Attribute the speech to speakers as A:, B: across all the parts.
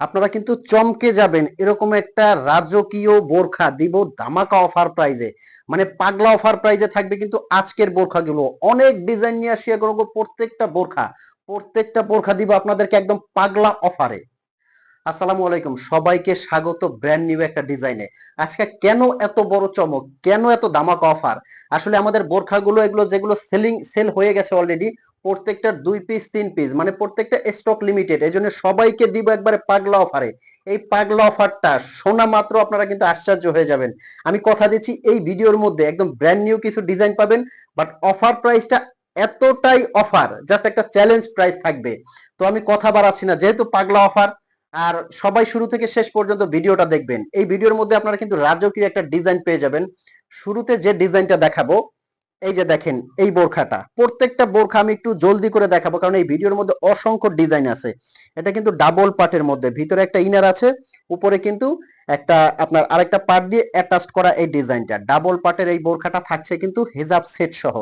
A: আপনারা কিন্তু চমকে যাবেন। এরকম একটা রাজকীয় বোরখা দিব ধামাকা অফার প্রাইজে মানে পাগলা অফার প্রাইজে থাকবে কিন্তু আজকের বোরখাগুলো। অনেক ডিজাইন নিয়ে আসি এগুলো প্রত্যেকটা বোরখা। প্রত্যেকটা বোরখা দিব আপনাদেরকে একদম পাগলা অফারে আসসালামু আলাইকুম। সবাইকে স্বাগত ব্র্যান্ড নিউ একটা ডিজাইনে আজকে কেন এত বড় চমক? কেন এত দামাকা অফার আসলে আমাদের বোরখাগুলো এগুলো যেগুলো সেলিং সেল হয়ে গেছে অলরেডি প্রত্যেকটা দুই পিস তিন পিস মানে প্রত্যেকটা স্টক লিমিটেড এই জন্য সবাইকে দিব একবারে পাগলা অফারে এই পাগলা অফারটা শোনা মাত্র আপনারা কিন্তু আশ্চর্য হয়ে যাবেন। আমি কথা দিচ্ছি এই ভিডিওর মধ্যে একদম ব্র্যান্ড নিউ কিছু ডিজাইন পাবেন বাট অফার প্রাইসটা এতটাই অফার জাস্ট একটা চ্যালেঞ্জ প্রাইস থাকবে। তো আমি কথা বাড়াচ্ছি না, যেহেতু পাগলা অফার আর সবাই শুরু থেকে শেষ পর্যন্ত ভিডিওটা দেখবেন। এই ভিডিওর মধ্যে আপনারা কিন্তু রাজকীয় একটা ডিজাইন পেয়ে যাবেন। শুরুতে যে ডিজাইনটা দেখাবো এই যে দেখেন, এই বোরখাটা। প্রত্যেকটা বোরখা আমি একটু জলদি করে দেখাবো, কারণ এই ভিডিওর মধ্যে অসংখ্য ডিজাইন আছে। এটা কিন্তু ডাবল পার্টের মধ্যে। ভিতরে একটা ইনার আছে, উপরে কিন্তু একটা আপনার আরেকটা পার্ট দিয়ে অ্যাটাচ করা এই ডিজাইনটা ডাবল পার্টের এই বোরখাটা থাকছে কিন্তু হেজাব সেট সহ।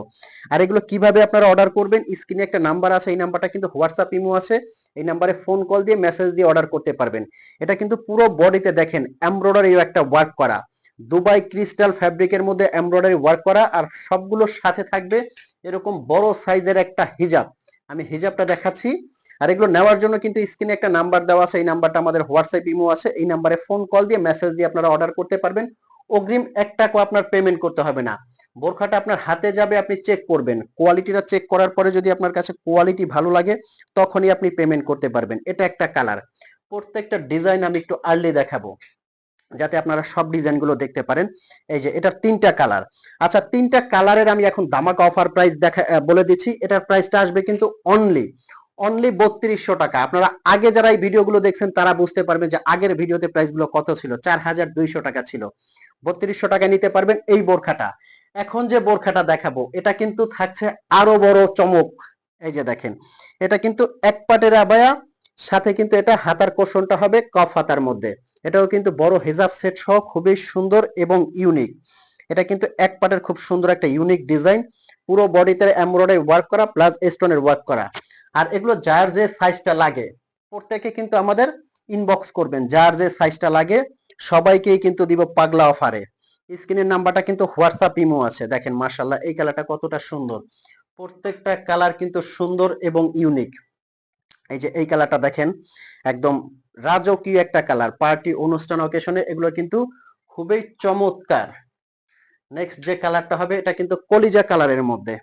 A: আর এগুলো কীভাবে আপনারা অর্ডার করবেন? স্ক্রিনে একটা নাম্বার আছে, এই নাম্বারটা কিন্তু হোয়াটসঅ্যাপ ইমো আছে। এই নাম্বারে ফোন কল দিয়ে মেসেজ দিয়ে অর্ডার করতে পারবেন। এটা কিন্তু পুরো বডিতে দেখেন এমব্রয়ডারি একটা ওয়ার্ক করা। দুবাই ক্রিস্টাল ফ্যাব্রিকের মধ্যে এমব্রয়ডারি ওয়ার্ক করা আর সবগুলোর সাথে থাকবে এরকম বড় সাইজের একটা হিজাব। আমি হিজাবটা দেখাচ্ছি। আর এগুলো নেওয়ার জন্য কিন্তু স্ক্রিনে একটা নাম্বার দেওয়া আছে। এই নাম্বারটা আমাদের হোয়াটসঅ্যাপ ইমো আছে। এই নাম্বারে ফোন কল দিয়ে মেসেজ দিয়ে আপনারা অর্ডার করতে পারবেন। অগ্রিম এক টাকা আপনার পেমেন্ট করতে হবে না। বোরখাটা আপনার হাতে যাবে, আপনি চেক করবেন। কোয়ালিটিটা চেক করার পরে যদি আপনার কাছে কোয়ালিটি ভালো লাগে, তখনই আপনি পেমেন্ট করতে পারবেন। এটা একটা কালার। প্রত্যেকটা ডিজাইন আমি একটু আর্লি দেখাবো। যাতে আপনারা সব ডিজাইনগুলো দেখতে পারেন। এই যে এটার তিনটা কালার। আচ্ছা তিনটা কালারের আমি এখন দামাকা অফার প্রাইস দেখা বলে দিচ্ছি। এটার প্রাইসটা আসবে কিন্তু অনলি অনলি বত্রিশশো টাকা। আপনারা আগে যারা এই ভিডিওগুলো দেখছেন, তারা বুঝতে পারবেন যে আগের ভিডিওতে প্রাইসগুলো কত ছিল। চার হাজার দুইশো টাকা ছিল। বত্রিশশো টাকা নিতে পারবেন এই বোরখাটা। এখন যে বোরখাটা দেখাবো, এটা কিন্তু থাকছে আরও বড় চমক। এই যে দেখেন, এটা কিন্তু এক পাটের আবায়া সাথে কিন্তু এটা হাতার কোষণটা হবে কফ হাতার মধ্যে। এটাও কিন্তু বড় হেজাব সেট সহ খুবই সুন্দর এবং ইউনিক এটা কিন্তু এক পাটের খুব সুন্দর একটা ইউনিক ডিজাইন পুরো বডিতে এমব্রয়ডারি ওয়ার্ক করা প্লাস স্টোনের ওয়ার্ক করা। আর এগুলো যার যে সাইজটা লাগে, প্রত্যেকে কিন্তু আমাদের ইনবক্স করবেন, যার যে সাইজটা লাগে, সবাইকেই কিন্তু দিব পাগলা অফারে স্ক্রিনের নাম্বারটা কিন্তু হোয়াটসঅ্যাপ ইমো আছে, দেখেন মার্শাল্লাহ এই কালারটা কতটা সুন্দর। প্রত্যেকটা কালার কিন্তু সুন্দর এবং ইউনিক এই যে এই কালারটা দেখেন, একদম রাজকীয় একটা কালার পার্টি অনুষ্ঠান অকেশনে এগুলো কিন্তু খুবই চমৎকার। নেক্সট যে কালারটা হবে, এটা কিন্তু কলিজা কালারের মধ্যে।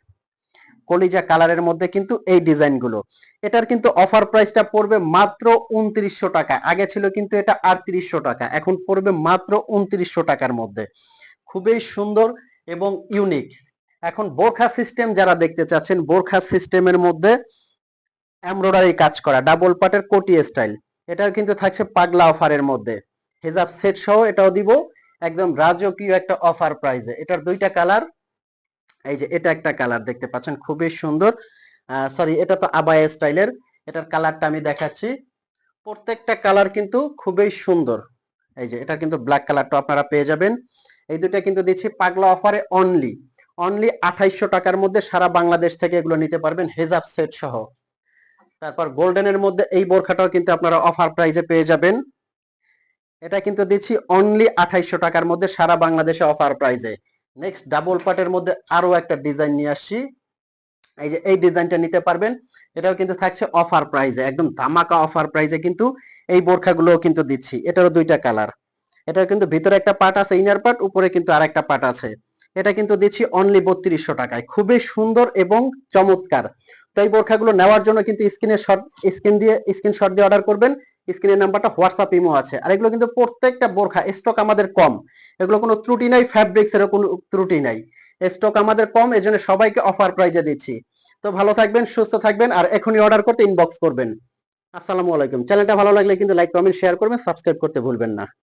A: কলিজা কালারের মধ্যে কিন্তু এই ডিজাইনগুলো। এটার কিন্তু অফার প্রাইসটা পড়বে মাত্র উনত্রিশশো টাকা। আগে ছিল কিন্তু এটা আটত্রিশশো টাকা, এখন পড়বে মাত্র উনত্রিশশো টাকার মধ্যে। খুবই সুন্দর এবং ইউনিক এখন বোরখা সিস্টেম যারা দেখতে চাচ্ছেন, বোরখা সিস্টেমের মধ্যে এমব্রয়ডারি কাজ করা ডাবল পাটের কোটি স্টাইল এটাও কিন্তু থাকছে পাগলা অফারের মধ্যে। হেজাব সেট সহ এটাও দিব, একদম রাজকীয় একটা অফার প্রাইজে এটার দুইটা কালার এই যে এটা একটা কালার দেখতে পাচ্ছেন, খুবই সুন্দর। সরি এটা তো আবায়া স্টাইলের এটার কালারটা আমি দেখাচ্ছি। প্রত্যেকটা কালার কিন্তু খুবই সুন্দর। এই যে, এটা কিন্তু ব্ল্যাক কালারটা আপনারা পেয়ে যাবেন। এই দুটা কিন্তু দিচ্ছি পাগলা অফারে অনলি অনলি আঠাইশশো টাকার মধ্যে সারা বাংলাদেশ থেকে এগুলো নিতে পারবেন, হেজাব সেট সহ। তারপর গোল্ডেনের মধ্যে এই বোরখাটাও কিন্তু আপনারা অফার প্রাইজে পেয়ে যাবেন। এটা কিন্তু দিচ্ছি অনলি আঠাইশশো টাকার মধ্যে সারা বাংলাদেশে অফার প্রাইজে নেক্সট ডাবল পার্টের মধ্যে আরও একটা ডিজাইন নিয়ে আসছি। এই যে এই ডিজাইনটা নিতে পারবেন। এটাও কিন্তু থাকছে অফার প্রাইজে একদম ধামাকা অফার প্রাইজে কিন্তু এই বোরখাগুলোও কিন্তু দিচ্ছি। এটারও দুইটা কালার এটার কিন্তু ভিতরে একটা পার্ট আছে ইনার পার্ট উপরে কিন্তু আর একটা পার্ট আছে। এটা কিন্তু দিচ্ছি অনলি বত্রিশশো টাকায়। খুবই সুন্দর এবং চমৎকার। তো এই বোরখাগুলো নেওয়ার জন্য কিন্তু স্ক্রিনের শট, স্ক্রিন দিয়ে স্ক্রিনশট দিয়ে অর্ডার করবেন। স্ক্রিনের নাম্বারটা হোয়াটসঅ্যাপ ইমো আছে। আর এগুলো কিন্তু প্রত্যেকটা বোরখা স্টক আমাদের কম। এগুলো কোনো ত্রুটি নাই ফ্যাব্রিক্স এর কোনো ত্রুটি নাই। স্টক আমাদের কম এই জন্য সবাইকে অফার প্রাইজে দিচ্ছি। তো ভালো থাকবেন, সুস্থ থাকবেন, আর এখনই অর্ডার করতে ইনবক্স করবেন। আসসালামু আলাইকুম। চ্যানেলটা ভালো লাগলে কিন্তু লাইক কমেন্ট শেয়ার করবেন সাবস্ক্রাইব করতে ভুলবেন না।